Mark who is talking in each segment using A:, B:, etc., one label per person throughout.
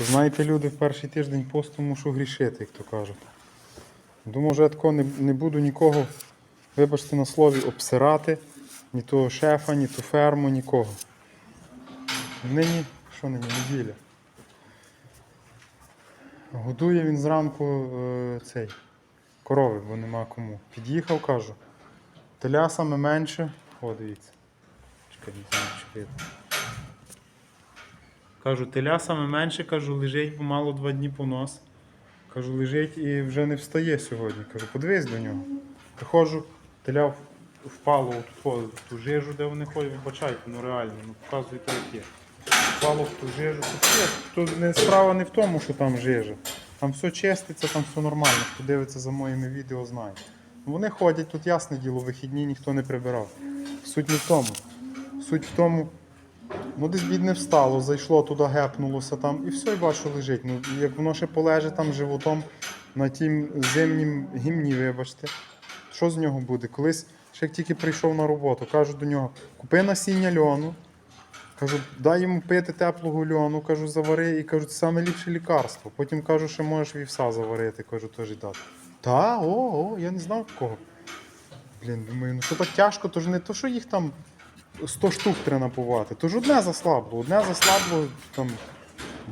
A: Знаєте, люди в перший тиждень посту мушу грішити, як то кажуть. Думав, вже тако не, не буду нікого, вибачте на слові, обсирати. Ні того шефа, ні ту ферму, нікого. Нині, що нині, неділя. Годує він зранку е, цей корови, бо нема кому. Під'їхав, кажу. Теля саме менше. О, дивіться. Чекай, не знаю, видно. Кажу, теля саме менше, кажу, лежить, бо мало два дні понос. Кажу, лежить і вже не встає сьогодні. Кажу, подивись до нього. Приходжу, теля впало в ту, жижу, де вони ходять, вибачайте, ну реально, ну показуйте, як є. Впало в ту жижу. Тут, тут не, справа не в тому, що там жижа. Там все чиститься, там все нормально. Хто дивиться за моїми відео, знає. Ну, Вони ходять, тут ясне діло, вихідні ніхто не прибирав. Суть не в тому. Суть в тому, Ну, десь бідне встало, зайшло туди, гепнулося там, і все, і бачу, лежить. Ну, як воно ще полеже там животом на тім зимнім гімні, вибачте, що з нього буде? Колись, ще як тільки прийшов на роботу, кажу до нього, купи насіння льону, кажу, дай йому пити теплого льону, кажу, завари, і кажу, це саме ліпше лікарство. Потім кажу, що можеш вівса заварити, кажу, теж дати. Та, о, о, я не знав такого. Блін, думаю, ну що так тяжко, то ж не то, що їх там 100 штук треба напувати. То ж одне заслабло, одне заслабло, там,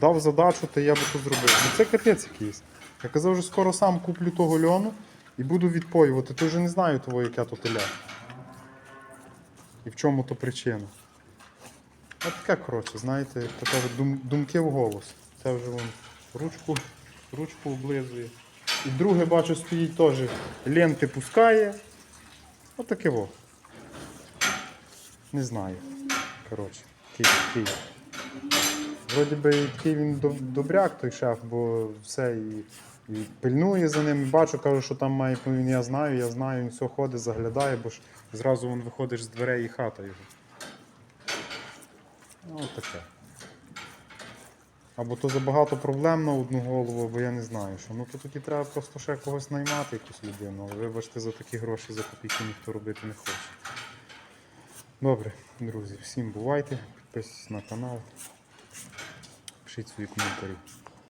A: дав задачу, то я би то зробив. Ну це капець якийсь. Я казав, що скоро сам куплю того льону і буду відпоювати. То вже не знаю того, яке то теля. І в чому то причина. А таке, коротше, знаєте, то кажуть, дум, думки в голос. Це вже вон ручку, ручку облизує. І друге, бачу, стоїть теж ленти пускає. Отаке во. Не знаю. Коротше, такий такий. Вроді би такий він добряк, той шеф, бо все і, і пильнує за ним. Бачу, кажу, що там має, ну, він я знаю, я знаю, він все ходить, заглядає, бо ж зразу він виходиш з дверей і хата його. Ну, от таке. Або то забагато проблем на одну голову, або я не знаю що. Ну то тоді треба просто ще когось наймати, якусь людину. Вибачте, за такі гроші за копійки ніхто робити не хоче. Добре, друзі, всім бувайте, підписуйтесь на канал, пишіть свої коментарі.